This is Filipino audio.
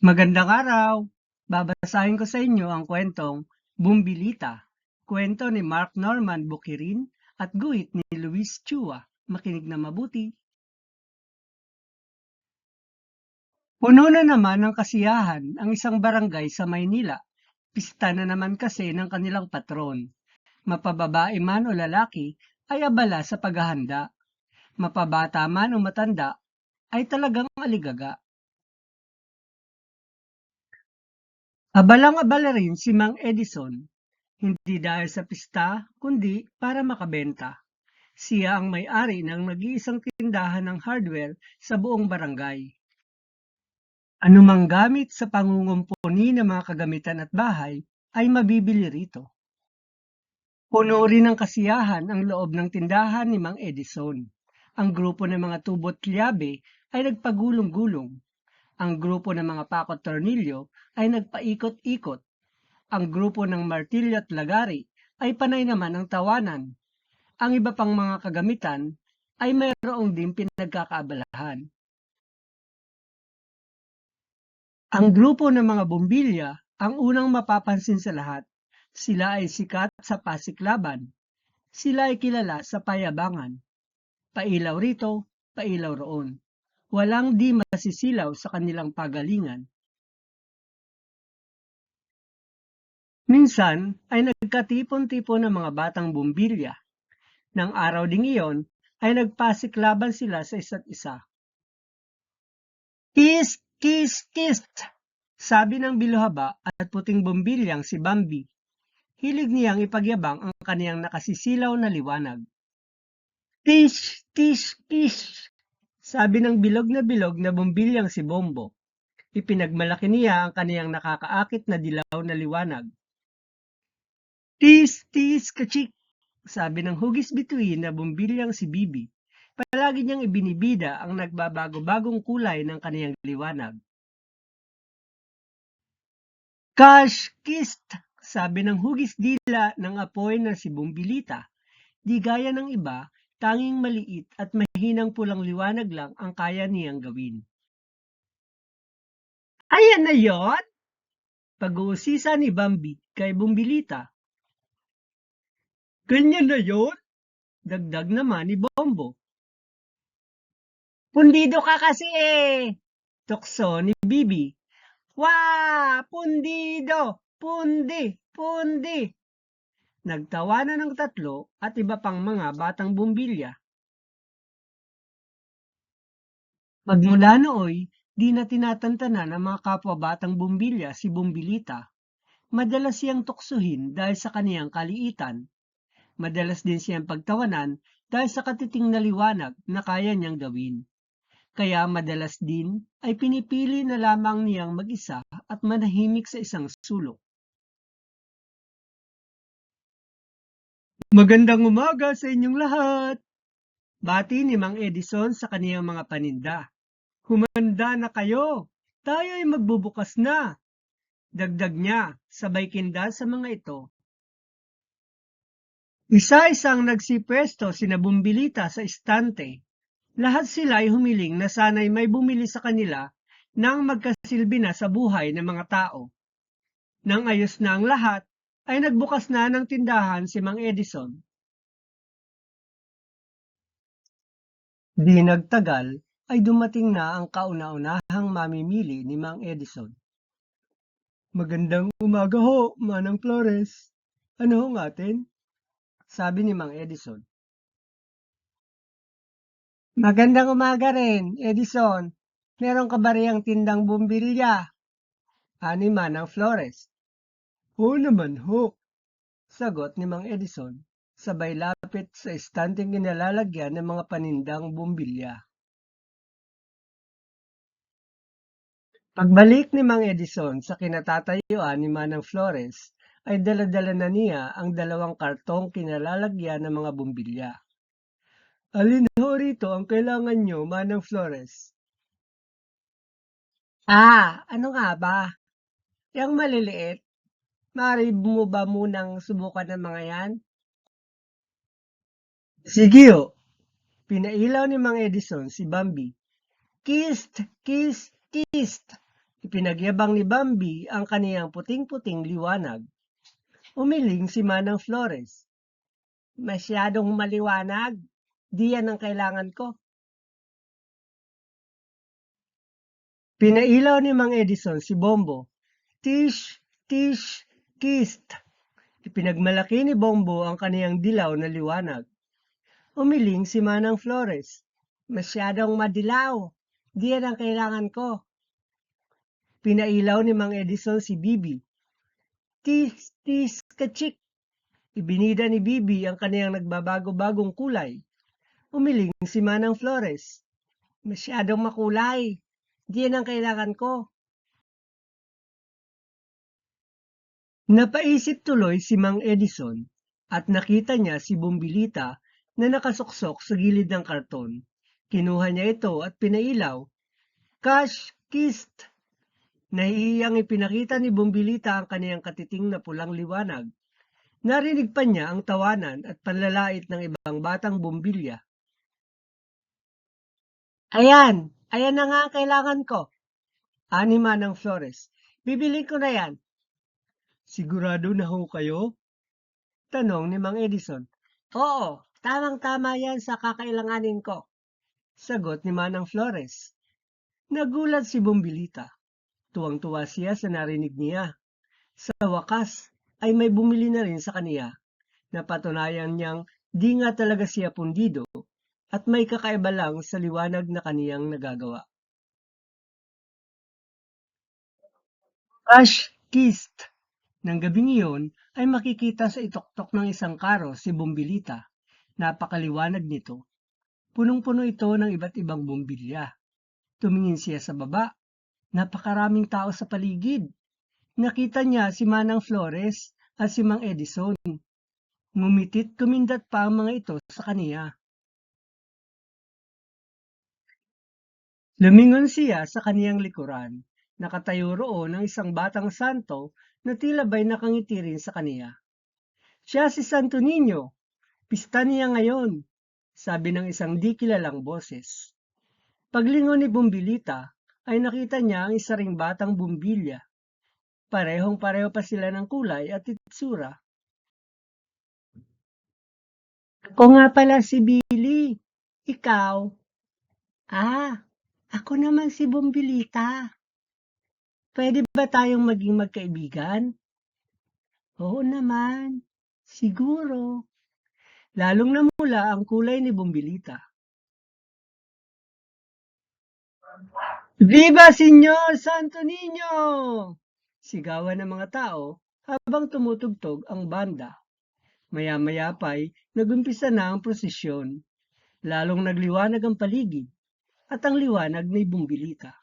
Magandang araw! Babasahin ko sa inyo ang kwentong Bumbilita, kwento ni Mark Norman Bukirin at guhit ni Luis Chua. Makinig na mabuti. Puno na naman ng kasiyahan ang isang barangay sa Maynila. Pista na naman kasi ng kanilang patron. Mapababae man o lalaki ay abala sa paghahanda. Mapabata man o matanda ay talagang aligaga. Abalang-abala rin si Mang Edison, hindi dahil sa pista, kundi para makabenta. Siya ang may-ari ng nag-iisang tindahan ng hardware sa buong barangay. Anumang gamit sa pangungumpuni ng mga kagamitan at bahay ay mabibili rito. Puno rin ng kasiyahan ang loob ng tindahan ni Mang Edison. Ang grupo ng mga tubot liabe ay nagpagulong-gulong. Ang grupo ng mga pakot tornilyo ay nagpaikot-ikot. Ang grupo ng martilyo at lagari ay panay naman ang tawanan. Ang iba pang mga kagamitan ay mayroong din pinagkakaabalahan. Ang grupo ng mga bumbilya ang unang mapapansin sa lahat. Sila ay sikat sa pasiklaban. Sila ay kilala sa payabangan. Pailaw rito, pailaw roon. Walang di masisilaw sa kanilang pagalingan. Minsan ay nagkatipon-tipon ng mga batang bumbilya. Nang araw ding iyon ay nagpasiklaban sila sa isa't isa. Kiss, kiss, kiss! Sabi ng biluhaba at puting bumbilyang si Bambi. Hilig niyang ipagyabang ang kaniyang nakasisilaw na liwanag. Tish, tish, tish! Sabi ng bilog na bilog na bumbilyang si Bombo. Ipinagmalaki niya ang kaniyang nakakaakit na dilaw na liwanag. Tis, tis, kachik! Sabi ng hugis bituin na bumbilyang si Bibi. Palagi niyang ibinibida ang nagbabago-bagong kulay ng kaniyang liwanag. Kash, kist! Sabi ng hugis dila ng apoy na si Bumbilita. Di gaya ng iba, tanging maliit at mahinang pulang liwanag lang ang kaya niyang gawin. Ayan na yon! Pag-uusisa ni Bambi kay Bumbilita. Ganyan na yon? Dagdag naman ni Bombo. Pundido ka kasi eh! Tukso ni Bibi. Wah! Pundido! Pundi! Pundi! Nagtawanan ng tatlo at iba pang mga batang bumbilya. Magmula nooy, di na tinatantanan ng mga kapwa batang bumbilya si Bumbilita. Madalas siyang tuksuhin dahil sa kaniyang kaliitan. Madalas din siyang pagtawanan dahil sa katiting na liwanag na kaya niyang gawin. Kaya madalas din ay pinipili na lamang niyang mag-isa at manahimik sa isang sulok. Magandang umaga sa inyong lahat! Bati ni Mang Edison sa kaniyang mga paninda. Humanda na kayo! Tayo ay magbubukas na! Dagdag niya, sabay kinda sa mga ito. Isa-isang nagsipwesto sina Bumbilita sa istante. Lahat sila ay humiling na sana'y may bumili sa kanila nang magkasilbi na sa buhay ng mga tao. Nang ayos na ang lahat, ay nagbukas na ng tindahan si Mang Edison. Di nagtagal, ay dumating na ang kauna-unahang mamimili ni Mang Edison. Magandang umaga ho, Manang Flores. Ano hong atin? Sabi ni Mang Edison. Magandang umaga rin, Edison. Meron ka ba tindang bumbilya? Ani Manang Flores. Oo naman ho, sagot ni Mang Edison, sabay lapit sa estanteng kinalalagyan ng mga panindang bumbilya. Pagbalik ni Mang Edison sa kinatatayuan ni Manang Flores, ay daladala na niya ang dalawang kartong kinalalagyan ng mga bumbilya. Alin ho rito ang kailangan nyo, Manang Flores? Ah, ano nga ba? Yang maliliit? Mari mo ba munang subukan ng mga yan? Sige ho. Pinailaw ni Mang Edison si Bambi. Kist, kist, kist. Ipinagyabang ni Bambi ang kaniyang puting-puting liwanag. Umiling si Manang Flores. Masyadong maliwanag. Di yan ang kailangan ko. Pinailaw ni Mang Edison si Bombo. Tish, tish, kist. Ipinagmalaki ni Bombo ang kaniyang dilaw na liwanag. Umiling si Manang Flores. Masyadong madilaw. Di yan ang kailangan ko. Pinailaw ni Mang Edison si Bibi. Tis, tis, kachik. Ibinida ni Bibi ang kaniyang nagbabago-bagong kulay. Umiling si Manang Flores. Masyadong makulay. Di yan ang kailangan ko. Napaisip tuloy si Mang Edison at nakita niya si Bumbilita na nakasuksok sa gilid ng karton. Kinuha niya ito at pinailaw. Cash kist! Nahihiyang ipinakita ni Bumbilita ang kaniyang katiting na pulang liwanag. Narinig pa niya ang tawanan at panlalait ng ibang batang bumbilya. Ayan, ayan na nga ang kailangan ko. Anima ng Flores. Bibili ko na yan. Sigurado na ho kayo? Tanong ni Mang Edison. Oo, tamang-tama yan sa kakailanganin ko. Sagot ni Manang Flores. Nagulat si Bumbilita. Tuwang-tuwa siya sa narinig niya. Sa wakas, ay may bumili na rin sa kaniya. Napatunayan niyang di nga talaga siya pundido at may kakaiba lang sa liwanag na kaniyang nagagawa. Cash kist. Nang gabing iyon ay makikita sa itoktok ng isang karo si Bumbilita. Napakaliwanag nito. Punong-puno ito ng iba't ibang bumbilya. Tumingin siya sa baba. Napakaraming tao sa paligid. Nakita niya si Manang Flores at si Mang Edison. Ngumitit kumindat pa ang mga ito sa kaniya. Lumingon siya sa kaniyang likuran. Nakatayo roon ang isang batang santo na tila ba'y nakangiti rin sa kaniya. Siya si Santo Niño. Pista niya ngayon, sabi ng isang di kilalang boses. Paglingon ni Bumbilita, ay nakita niya ang isa ring batang bumbilya. Parehong-pareho pa sila ng kulay at itsura. Ako nga pala si Billy. Ikaw? Ah, ako naman si Bumbilita. Pwede ba tayong maging magkaibigan? Oo naman, siguro. Lalong namula ang kulay ni Bumbilita. Viva Señor Santo Niño! Sigawan ng mga tao habang tumutugtog ang banda. Maya-maya pa'y nagumpisa na ang prosesyon. Lalong nagliwanag ang paligid at ang liwanag ni Bumbilita.